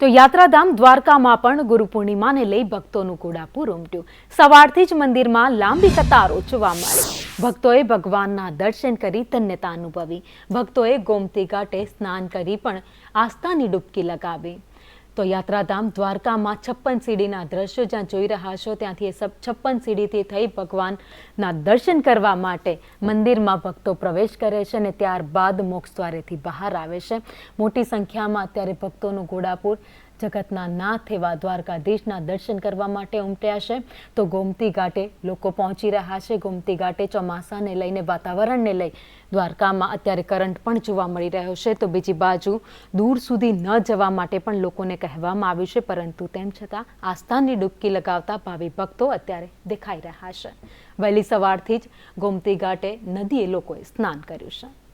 તો યાત્રાધામ દ્વારકામાં પણ ગુરુ પૂર્ણિમાને લઈ ભક્તોનું કુડાપુર ઉમટ્યું. સવારથી જ મંદિરમાં લાંબી કતારો જોવા મળી. ભક્તોએ ભગવાનના દર્શન કરી ધન્યતા અનુભવી. ભક્તોએ ગોમતી ઘાટે સ્નાન કરી પણ આસ્થાની ડૂબકી લગાવી. તો યાત્રાધામ દ્વારકામાં છપ્પન સીડીના દ્રશ્યો જ્યાં જોઈ રહ્યા છો, ત્યાંથી એ છપ્પન સીડીથી થઈ ભગવાનના દર્શન કરવા માટે મંદિરમાં ભક્તો પ્રવેશ કરે છે અને ત્યારબાદ મોક્ષ દ્વારેથી બહાર આવે છે. મોટી સંખ્યામાં અત્યારે ભક્તોનું ઘોડાપુર જગતના નાથ એવા દ્વારકાધીશના દર્શન કરવા માટે ઉમટ્યા છે. તો ગોમતી ઘાટે લોકો પહોંચી રહ્યા છે. ગોમતી ઘાટે ચોમાસાને લઈને વાતાવરણને લઈ દ્વારકામાં અત્યારે કરંટ પણ જોવા મળી રહ્યો છે. તો બીજી બાજુ દૂર સુધી ન જવા માટે પણ લોકોને કહેવામાં આવ્યું છે. પરંતુ તેમ છતાં આસ્થાની ડૂબકી લગાવતા ભાવિ ભક્તો અત્યારે દેખાઈ રહ્યા છે. વહેલી સવારથી જ ગોમતી ઘાટે નદીએ લોકોએ સ્નાન કર્યું છે.